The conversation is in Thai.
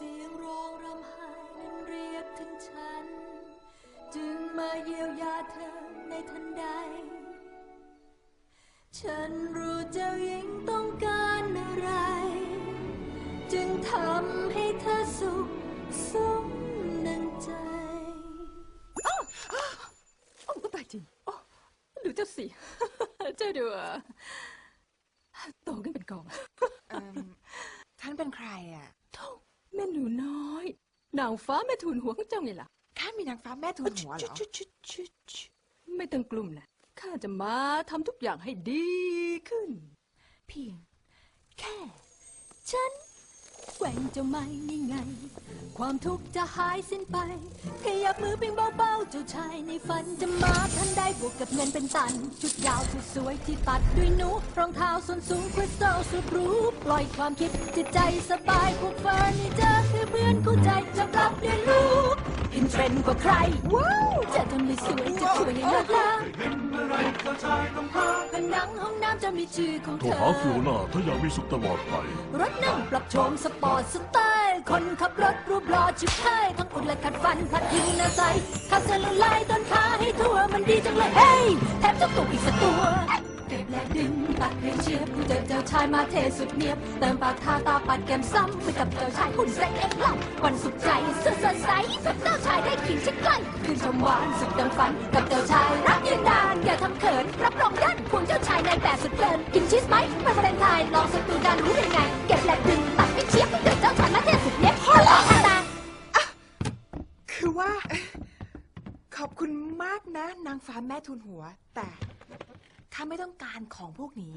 เสียงร้องรำไห้นั้นเรียกถึงฉัน จึงมาเยียวยาเธอในทันใด ฉันรู้เจ้าหญิงต้องการอะไร จึงทำให้เธอสุขสมนั่งใจ อ้าวอ้าวอ้ตายจริงโอ้ดูเจ้าสิ เจ้าดูอะโตกันเป็นกองท่านเป็นใครอะ นูน้อย นางฟ้าแม่ทูลหัวของเจ้าไงล่ะข้ามีนางฟ้าแม่ทูลหัวเหรอชุดชุดชุดชุดไม่ต้องกลุ่มนะข้าจะมาทำทุกอย่างให้ดีขึ้น เพียง แค่ ฉันแกว่งเจ้าไม่นี่ไง ความทุกข์จะหายสิ้นไป ขยับมือเพียงเบาๆ เจ้าชายในฝันจะมาทันได้ บวกกับเงินเป็นตัน ชุดยาวสุดสวยที่ตัดด้วยหนู รองเท้าส้นสูงคริสตัลสุดหรูปล่อยความคิดจิตใจสบายพวกเฟอร์นิเจอร์คือเพื่อนคู่ใจจะปรับเรียนรู้เห็นเทรนด์กว่าใครว้าวจะทำให้สวยจะช่วยให้เลิศล้างผนังห้องน้ำจะมีชื่อของโทเธรอหาฟิโอน่าถ้าอยากมีสุขตลอดไปรถนั่งปรับโฉมสปอร์ตสไตล์ คนขับรถรูปหล่อชิบเท่ทั้งอุดและขัดฟันขัดยิงหน้าใสขับเซลลไลต้นขาให้ทั่วมันดีจังเลยเฮ้ยแถมเจ้าตุกอีกสักตัวเก็บและดึงตัดเรียเชียบเจอเจ้าชายมาเทสุดเนียบเติมปากทาตาปัดแก้มซ้ำไปกับเจ้าชายหุ่นเซ็กเอ็กซ์ล่ำวันสุขใจสุดสดใสกับเจ้าชายได้ขิงชิดใกล้คืนชมหวานสุดดังฝันกับเจ้าชายรักยืนนานอย่าทำเขินรับรองยันควงเจ้าชายในแบบสุดเพลินกินชีสไหมไม่วาเลนไทน์ลองสตูกันรู้ได้ไง ว่า ขอบคุณมากนะ นางฟ้าแม่ทุนหัว แต่ข้าไม่ต้องการของพวกนี้